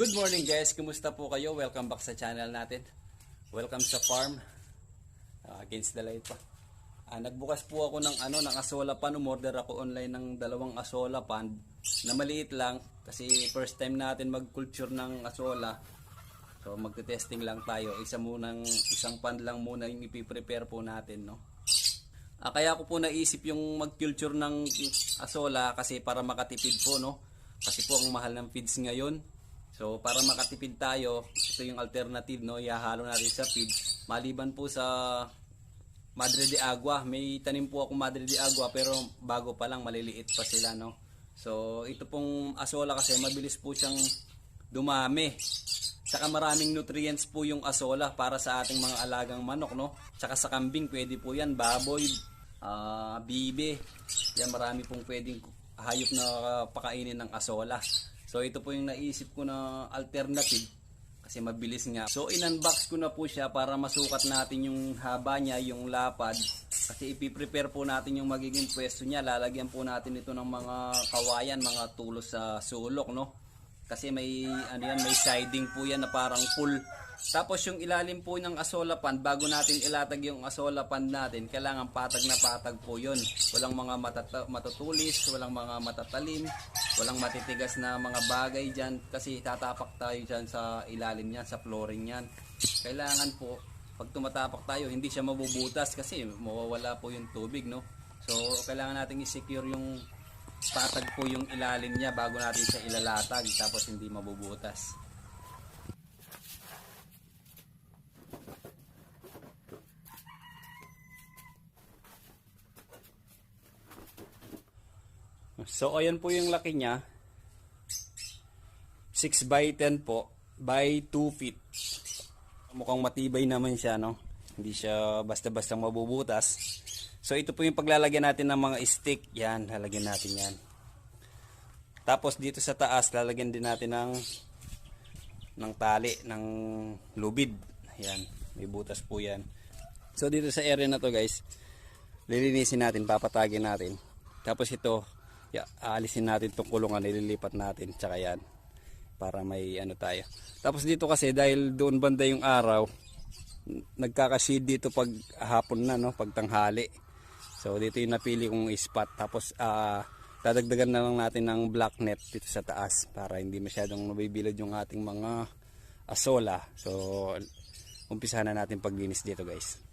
Good morning guys, kumusta po kayo? Welcome back sa channel natin. Welcome sa farm. Ah, against the light pa. Ah, nagbukas po ako ng ano ng asola pan, umorder ako online ng dalawang asola pan na maliit lang kasi first time natin mag-culture ng asola. So magte-testing lang tayo. Isa munang isang pan lang muna yung ipi-prepare po natin, no. Ah, kaya ko po naisip yung mag-culture ng asola kasi para makatipid po, no? Kasi po ang mahal ng feeds ngayon. So, para makatipid tayo, ito yung alternative, no? Ihahalo natin sa feed. Maliban po sa Madre de Agua. May tanim po ako Madre de Agua pero bago pa lang, maliliit pa sila, no? So, ito pong asola kasi mabilis po siyang dumami. Saka maraming nutrients po yung asola para sa ating mga alagang manok, no? Saka sa kambing, pwede po yan. Baboy, ah, bibe. Yan, marami pong pwedeng hayop na pakainin ng asola. So, ito po yung naisip ko na alternative kasi mabilis nga. So, in-unbox ko na po siya para masukat natin yung haba niya, yung lapad. Kasi ipiprepare po natin yung magiging pwesto niya. Lalagyan po natin ito ng mga kawayan, mga tulos sa sulok, no? Kasi may ano yan, may siding po yan na parang full. Tapos yung ilalim po ng asola pan, bago natin ilatag yung asola pan natin, kailangan patag na patag po yun. Walang mga matata- matutulis, walang mga matatalim, walang matitigas na mga bagay dyan kasi tatapak tayo dyan sa ilalim niyan, sa flooring niyan. Kailangan po, pag tumatapak tayo, hindi siya mabubutas kasi mawawala po yung tubig, no? So, kailangan natin i-secure yung patag po yung ilalim niya bago natin siya ilalatag tapos hindi mabubutas. So ayan po yung laki niya. 6 by 10 po by 2 feet. Mukhang matibay naman siya no. Hindi siya basta-basta mabubutas. So ito po yung paglalagyan natin ng mga stick. Yan, lalagyan natin yan. Tapos dito sa taas, lalagyan din natin ng ng tali, ng lubid. Yan, may butas po yan. So dito sa area na to guys, lilinisin natin, papatagin natin. Tapos ito, aalisin natin itong kulungan, nililipat natin, tsaka yan. Para may ano tayo. Tapos dito kasi, dahil doon banda yung araw, nagkakasid dito pag hapon na, no? pag tanghali. So dito yung napili kong spot. Tapos ah dadagdagan na lang natin ng black net dito sa taas para hindi masyadong mabibilad yung ating mga asola. So umpisa na natin paglinis dito guys.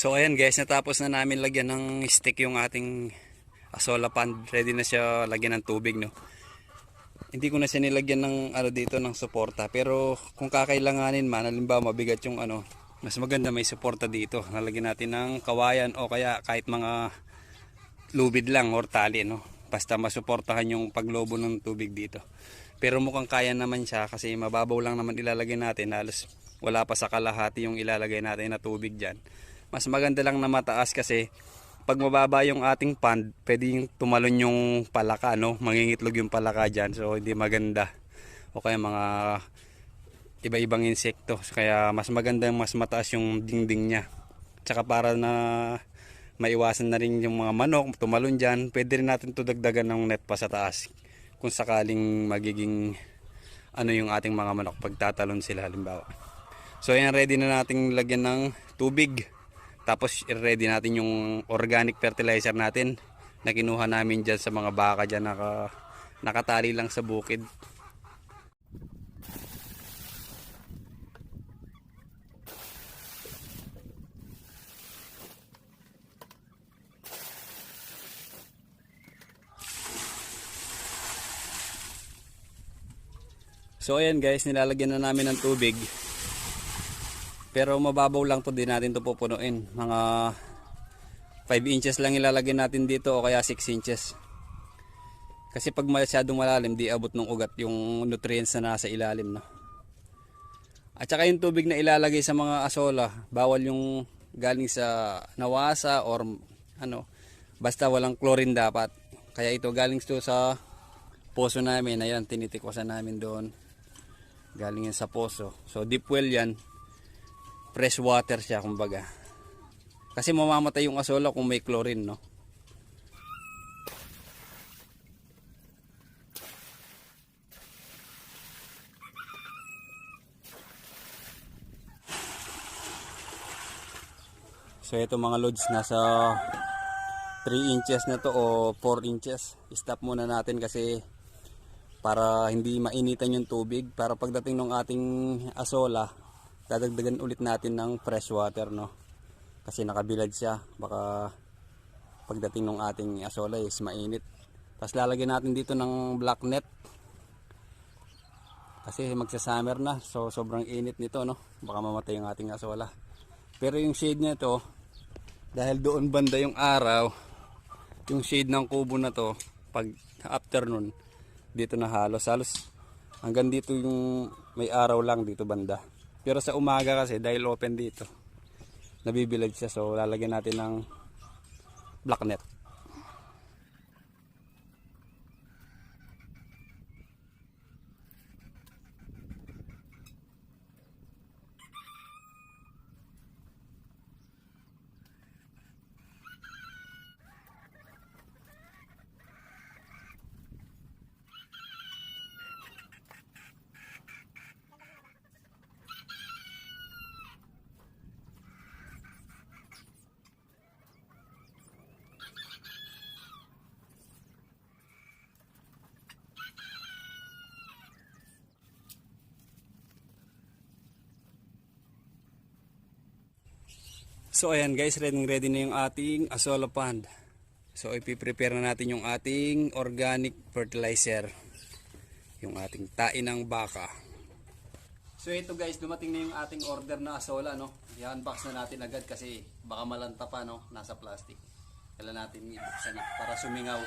So ayan guys, natapos na namin lagyan ng stick yung ating asola pan. Ready na siya lagyan ng tubig no. Hindi ko na siya nilagyan ng ano dito ng suporta, pero kung kakailanganin man, halimbawa mabigat yung ano, mas maganda may suporta dito. Nalagyan natin ng kawayan o kaya kahit mga lubid lang or tali no. Basta masuportahan yung paglobo ng tubig dito. Pero mukhang kaya naman siya kasi mababaw lang naman ilalagay natin. Halos wala pa sa kalahati yung ilalagay natin na tubig dyan. Mas maganda lang na mataas kasi pag mababa yung ating pond, pwede yung tumalon yung palaka, no? Mangingitlog yung palaka dyan. So, hindi maganda. O kaya mga iba-ibang insekto. Kaya mas maganda mas mataas yung dingding niya. Tsaka para na maiwasan na rin yung mga manok, tumalon dyan, pwede rin natin to dagdagan ng net pa sa taas. Kung sakaling magiging ano yung ating mga manok pagtatalon sila halimbawa. So ayan, ready na nating lagyan ng tubig. Tapos ready natin yung organic fertilizer natin na kinuha namin dyan sa mga baka dyan naka, nakatali lang sa bukid. So ayan guys, nilalagyan na namin ng tubig. Pero mababaw lang to din natin to pupunuin. Mga 5 inches lang ilalagay natin dito o kaya 6 inches. Kasi pag masyadong malalim, di abot ng ugat yung nutrients na nasa ilalim. No? At saka yung tubig na ilalagay sa mga asola, bawal yung galing sa nawasa or ano, basta walang chlorine dapat. Kaya ito galing to sa poso namin, ayan, tinitikwasan namin doon. Galing yan sa poso. So deep well yan, fresh water siya kumbaga. Kasi mamamatay yung asola kung may chlorine, no? So ito mga loads nasa 3 inches na to o 4 inches. Stop muna natin kasi para hindi mainitan yung tubig para pagdating ng ating asola dadagdagan ulit natin ng fresh water no? Kasi nakabilad siya. Baka pagdating ng ating asola is mainit. Tapos lalagyan natin dito ng black net. Kasi magsa-summer na. So sobrang init nito no? Baka mamatay yung ating asola. Pero yung shade nito dahil doon banda yung araw yung shade ng kubo na to pag afternoon dito na halos. Halos hanggang dito yung may araw lang dito banda pero sa umaga kasi dahil open dito nabibilad siya. So lalagyan natin ng black net So ayan guys, ready ready na yung ating asola pond. So ipiprepare na natin yung ating organic fertilizer. Yung ating tain ng baka. So ito guys, dumating na yung ating order na asola no. I-unbox na natin agad kasi baka malanta pa no, nasa plastic. Kailan natin ibuksan na para sumingaw.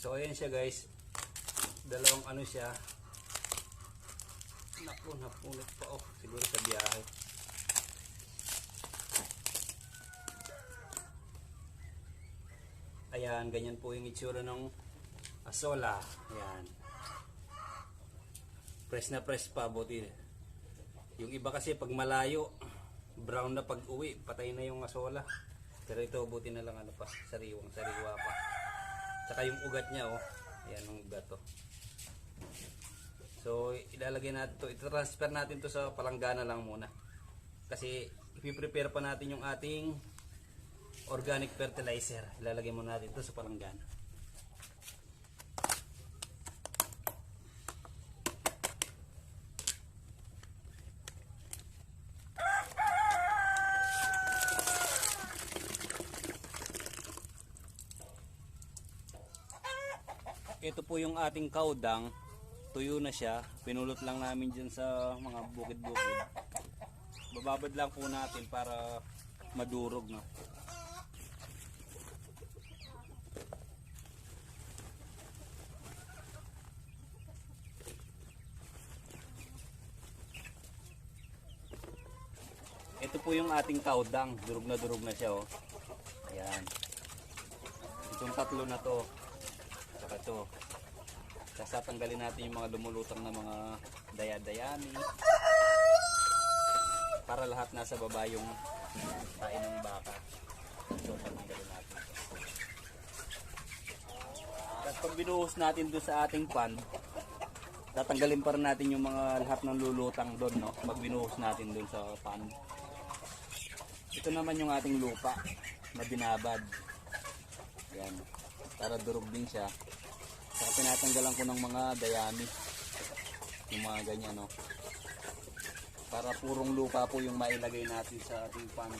So ayan siya guys. Dalawang ano siya. Naku, napunit pa oh. Siguro sa biyahe. Ayan, ganyan po yung itsura ng asola. Ayan. Press na press pa, buti. Yung iba kasi pag malayo, brown na pag uwi, patay na yung asola. Pero ito, buti na lang ano pa, sariwang sariwa pa. Tsaka yung ugat niya, oh. Ayan ang ugat, oh. So, ilalagay natin to. I-transfer natin to sa palanggana lang muna. Kasi, ipiprepare pa natin yung ating organic fertilizer. Ilalagay muna natin to sa palanggana. Ito po yung ating kaudang. Tuyo na siya. Pinulot lang namin dyan sa mga bukid-bukid. Bababad lang po natin para madurog. No? Ito po yung ating kaudang. Durog na durog na siya. Oh. Ayan. Yung tatlo na to. Saka to. Tapos tatanggalin natin yung mga lumulutang na mga daya-dayami. Para lahat nasa baba yung tain ng baka. So, tatanggalin natin to. At pag binuhos natin doon sa ating pan, tatanggalin pa rin natin yung mga lahat ng lulutang doon, no? Pag binuhos natin doon sa pan. Ito naman yung ating lupa na binabad. Yan. Para durog din siya. Saka tinatanggalan ko ng mga dayami. Yung mga ganyan, no? Para purong lupa po yung mailagay natin sa ating pan.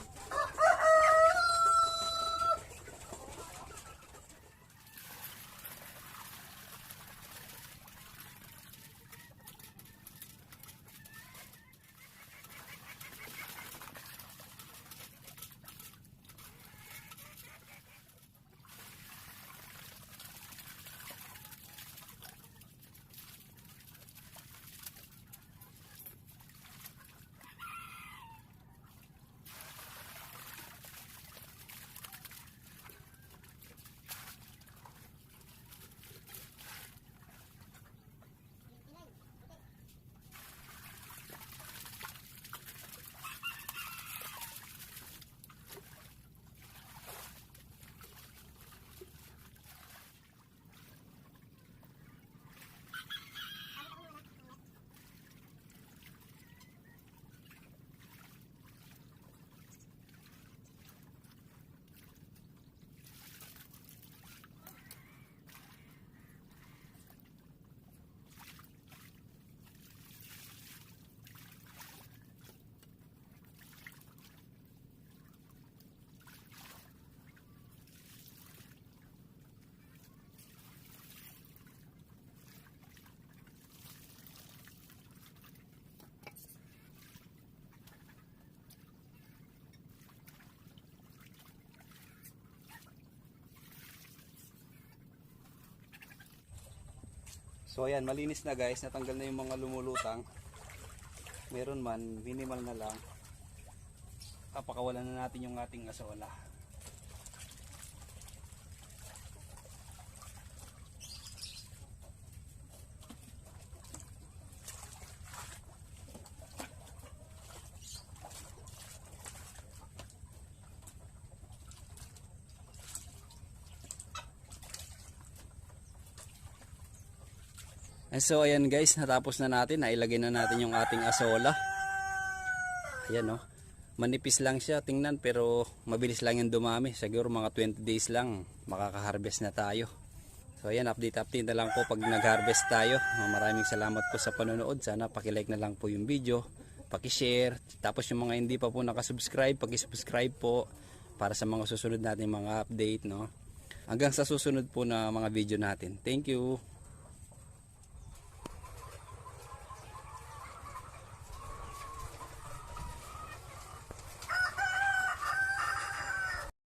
So ayan, malinis na guys. Natanggal na yung mga lumulutang. Meron man, minimal na lang. Kapakawalan na natin yung ating asola. And so ayan guys, natapos na natin. Nailagay na natin yung ating asola. Ayan oh. Manipis lang siya tingnan pero mabilis lang yung dumami. Siguro mga 20 days lang makaka-harvest na tayo. So ayan, update update na lang po pag nag-harvest tayo. Maraming salamat po sa panonood. Sana paki-like na lang po yung video, paki-share. Tapos yung mga hindi pa po nakasubscribe, paki-subscribe po para sa mga susunod natin mga update, no. Hanggang sa susunod po na mga video natin. Thank you.